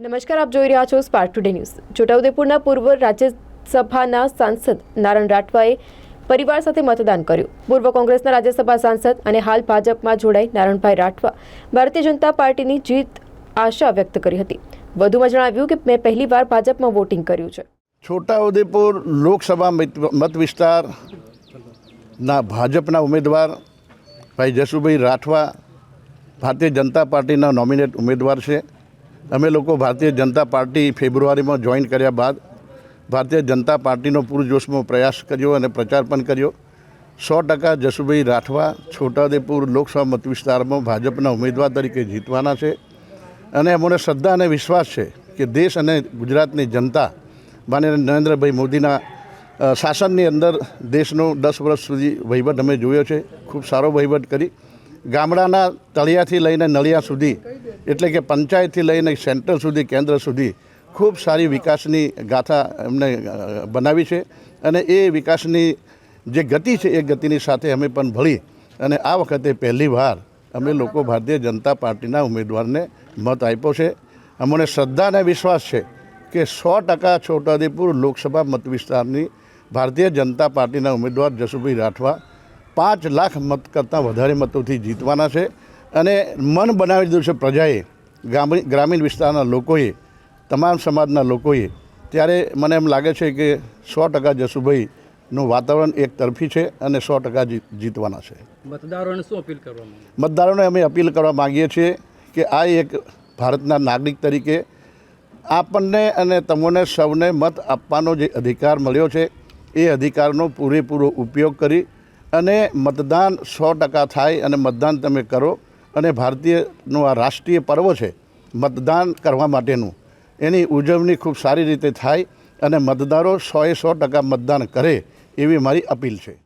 નમસ્કાર, આપ જોઈ રહ્યા છો સ્પાર્ક ટુડે ન્યૂઝ છોટાઉદેપુરના પૂર્વ રાજ્યસભાના સાંસદ નારણ રાઠવાએ પરિવાર સાથે મતદાન કર્યું. પૂર્વ કોંગ્રેસના રાજ્યસભા સાંસદ અને હાલ ભાજપમાં જોડાઈ નારણભાઈ રાઠવા ભારતીય જનતા પાર્ટીની જીત આશા વ્યક્ત કરી હતી. વધુમાં જણાવ્યું કે મેં પહેલીવાર ભાજપમાં વોટિંગ કર્યું છે. છોટાઉદેપુર લોકસભા મત વિસ્તારના ભાજપના ઉમેદવાર ભાઈ જસુભાઈ રાઠવા ભારતીય જનતા પાર્ટીના નોમિનેટ ઉમેદવાર છે. અમે લોકો ભારતીય જનતા પાર્ટી ફેબ્રુઆરીમાં જોઈન કર્યા બાદ ભારતીય જનતા પાર્ટીનો પૂરજોશમાં પ્રયાસ કર્યો અને પ્રચાર પણ કર્યો. સો ટકા જસુભાઈ રાઠવા છોટાઉદેપુર લોકસભા મત વિસ્તારમાં ભાજપના ઉમેદવાર તરીકે જીતવાના છે. અને અમને શ્રદ્ધા અને વિશ્વાસ છે કે દેશ અને ગુજરાતની જનતા, માનીય નરેન્દ્રભાઈ મોદીના શાસનની અંદર દેશનો દસ વર્ષ સુધી વહીવટ અમે જોયો છે. ખૂબ સારો વહીવટ કરી. ગામડાના તળિયાથી લઈને નળિયા સુધી એટલે કે પંચાયતથી લઈને સેન્ટર સુધી, કેન્દ્ર સુધી ખૂબ સારી વિકાસની ગાથા એમને બનાવી છે. અને એ વિકાસની જે ગતિ છે, એ ગતિની સાથે અમે પણ ભળી. અને આ વખતે પહેલીવાર અમે લોકો ભારતીય જનતા પાર્ટીના ઉમેદવારને મત આપ્યો છે. અમને શ્રદ્ધા અને વિશ્વાસ છે કે સો ટકા છોટાઉદેપુર લોકસભા મત વિસ્તારની ભારતીય જનતા પાર્ટીના ઉમેદવાર જસુભાઈ રાઠવા પાંચ લાખ મત કરતાં વધારે મતોથી જીતવાના છે. અને મન બનાવી દીધું છે પ્રજાએ ગ્રામીણ ગ્રામીણ વિસ્તારના લોકોએ તમામ સમાજના લોકોએ. ત્યારે મને એમ લાગે છે કે સો ટકા જસુભાઈનું વાતાવરણ એક તરફી છે અને સો ટકા જીત જીતવાના છે. મતદારોને શું અપીલ કરવા મતદારોને અમે અપીલ કરવા માગીએ છીએ કે આ એક ભારતના નાગરિક તરીકે આપણને અને તમને સૌને મત આપવાનો જે અધિકાર મળ્યો છે એ અધિકારનો પૂરેપૂરો ઉપયોગ કરી અને મતદાન સો ટકા થાય અને મતદાન તમે કરો. અને ભારતીયનું આ રાષ્ટ્રીય પર્વ છે, મતદાન કરવા માટેનું. એની ઉજવણી ખૂબ સારી રીતે થાય અને મતદારો સોએ સો ટકા મતદાન કરે એવી મારી અપીલ છે.